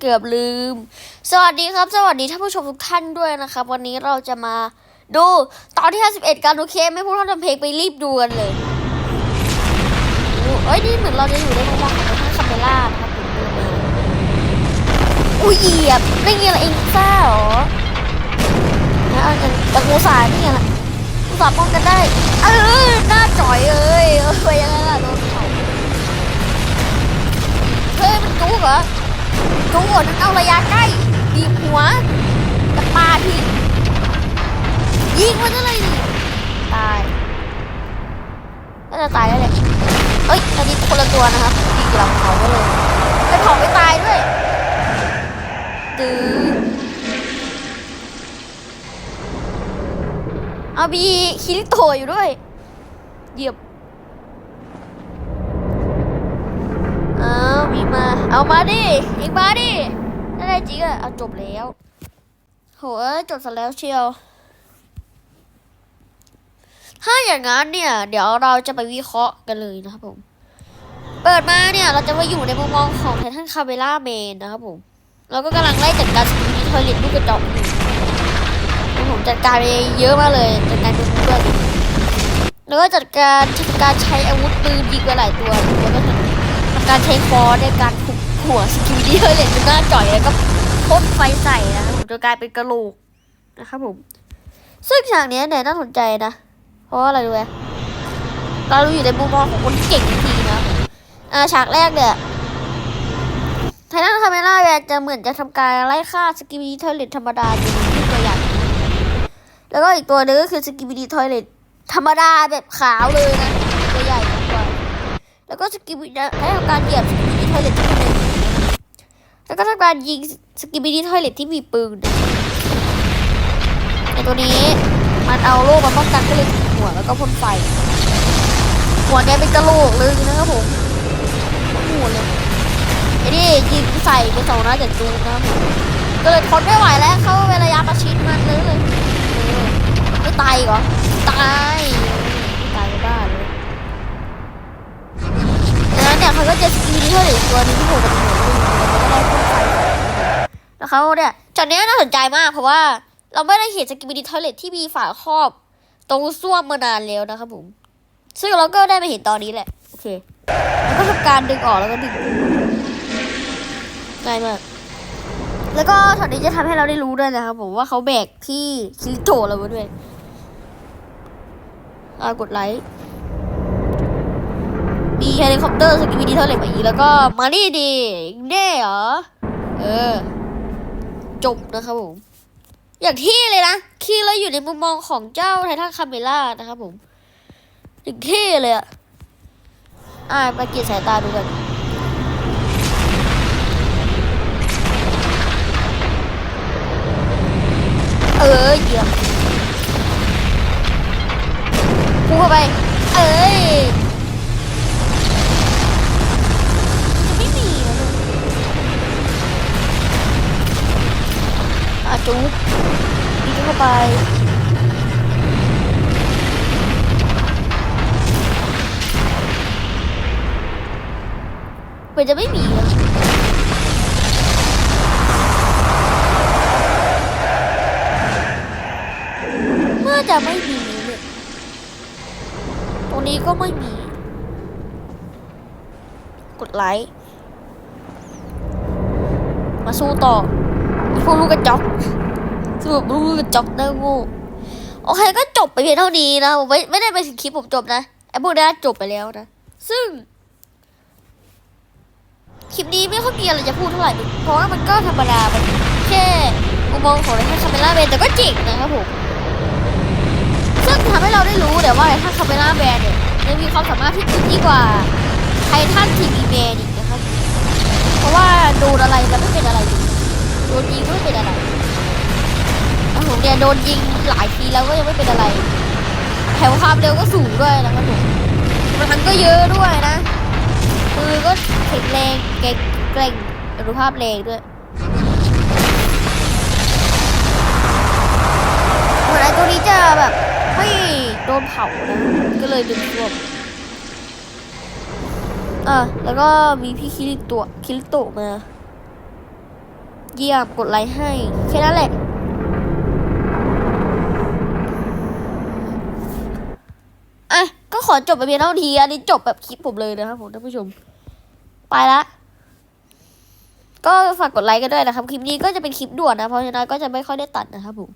เกือบลืม สวัสดีครับ สวัสดีท่านผู้ชมทุกท่านด้วยนะครับ วันนี้เราจะมาดูตอนที่ 51การโอเค ไม่พูดเท่าทำเพลงไปรีบดูกันเลยเอ้ยนี่เหมือนเราจะอยู่ในมุมมองของท่านคาเมล่านะครับผมดูมาอุ้ยเหยียบได้ไงล่ะเองซ่าเหรอนะเอาอย่างตะกูสายนี่ไงล่ะกูสาป้องกันได้เออหน้าจ่อยเอ้ยเออไปยังไงล่ะโดนเขาเฮ้ยมันจุกเหรอ จุกเหรอนั่นเอาระยะใกล้ดีหัวกระปาที่ยิงมันอะไรนี่ตายน่าจะตายแล้วแหละเอ้ยอันนี้คนละตัวนะครับยิงหลังเขาไปเลยไปเผาไม่ตายด้วยดื้อเอาบีคิริโตอยู่ด้วยเหยียบ เอามาดิ อีกมาดิถ้ได้จริงอะเอาจบแล้ว โหจบซะแล้วเชียว ถ้าอย่างนั้นเนี่ย เดี๋ยวเราจะไปวิเคราะห์กันเลยนะครับผม เปิดมาเนี่ยเราจะมาอยู่ในมุมมองของไททันคาเมล่าเมนนะครับผม เราก็กำลังไล่จัดการสกีทอยเลตลูกกระจอกผมจัดการไปเยอะมากเลยจัดการเป็นเพื่อนแล้วก็จัดการทำการใช้อาวุธปืนยิงไปหลายตัวแล้วก็ทำการใช้ฟอร์ในการ หัวสกิลดี้เลยจนหน้าจ่อยแล้วก็พ่นไฟใส่นะครับผมจนกลายเป็นกระโหลกนะครับผมซึ่งฉากนี้เนี่ยน่าสนใจนะ เพราะอะไรรู้ไหมเราอยู่ในมุมมองของคนที่เก่งจริงๆนะอ่าฉากแรกเนี่ยไททันคาเมล่าแวนจะเหมือนจะทำการไล่ฆ่าสกิบิดีทอยเลตธรรมดาอยู่ในที่ตัวอย่างแล้วก็อีกตัวหนึงก็คือสกิบิดีทอยเลตธรรมดาแบบขาวเลยนะตัวใหญ่กว่าแล้วก็สกิบิดีให้ทำการเหยียบสกิบิดี้ ทอยเลตที่มันแล้วก็ทำการยิงสกิบิดี้ทอยเลตที่มีปืนไอตัวนี้มันเอาโล่มาป้องกันก็เลยหัวแล้วก็พ่นไฟ หัวแกเป็นกระโหลกเลยนะครับผมหัวเลยไอ้นี่ยิงใส่ไปสองนัดจากจูนนะครับผมก็เลยทนไม่ไหวแล้วเข้าไประยะ ตัวนึงที่โหดกับหัวนึงแล้วก็ได้พ่นไฟใส่แล้วเขาเนี่ยจอดนี้น่าสนใจมากเพราะว่า เราไม่ได้เห็นสกิบิดีทอยเลทที่มีฝาครอบ ตรงส้วมมานานแล้วนะครับผม ซึ่งเราก็ได้มาเห็นตอนนี้แหละ โอเคแล้วก็ทำการดึงออกแล้วก็ดึงง่ายมากแล้วก็ตอนนี้จะทำให้เราได้รู้ด้วยนะครับผมว่าเขาแบกที่คิริโตะเราด้วยอ่ากดไลค์ มีเฮลิคอปเตอร์สกิบิดี้ทอยเลทมาอีกแล้วก็มานี่ดีแน่เหรอ เออ จบนะครับผม อย่างที่เลยนะคีเราอยู่ในมุมมองของเจ้าไททันคาเมล่านะครับผมอย่างที่เลยอะอ่ามาเกียสายตาดูกันเออเยียบพูเข้าไป เอ้ย จุ๊บยิงเข้าไปเหมือนจะไม่มีอะน่าจะไม่มีเลยตรงนี้ก็ไม่มี กดไลค์มาสู้ต่อพวกลูกกระจอก สรุปลูกกระจอกนะโงูโอเคก็จบไปเพียงเท่านี้นะผมไม่ไม่ได้ไปถึงคลิปผมจบนะไอ้พวกนี้จบไปแล้วนะ ซึ่ง คลิปนี้ไม่ค่อยมีอะไรจะพูดเท่าไหร่ เพราะว่ามันก็ธรรมดามันแค่มุมมองของไททันคาเมล่าแบนแต่ก็เจ๋งนะครับผมซึ่งทำให้เราได้รู้แต่ว่าไททันคาเมล่าแบนเนี่ยยังมีความสามารถที่ยิ่งกว่าไททันทีวีแมนอีกนะครับ เพราะว่าดนอะไรแล้วไม่เป็นอะไรเลยโดนยิงก็ไม่เป็นอะไร เนี่ยโดนยิงหลายทีแล้วก็ยังไม่เป็นอะไร แถวความเร็วก็สูงด้วยนะครับผมกำลังก็เยอะด้วยนะมือก็แข็งแรงเก่งเกร่งอนุภาพแรงด้วยเหมือนไอ้ตัวนี้จะแบบไม่โดนเผานะ ก็เลยดึงรวมอะแล้วก็มีพี่คิริโตะคิริโตมา เยี่ยมกดไลค์ให้ แค่นั้นแหละ อะ ก็ ขอจบไปเพียงเท่านี้อันนี้จบแบบคลิปผมเลยนะครับผมท่านผู้ชม ไปละก็ฝากกดไลค์กันด้วยนะครับ คลิปนี้ก็จะเป็นคลิปด่วนนะ เพราะฉะนั้นก็จะไม่ค่อยได้ตัดนะครับผม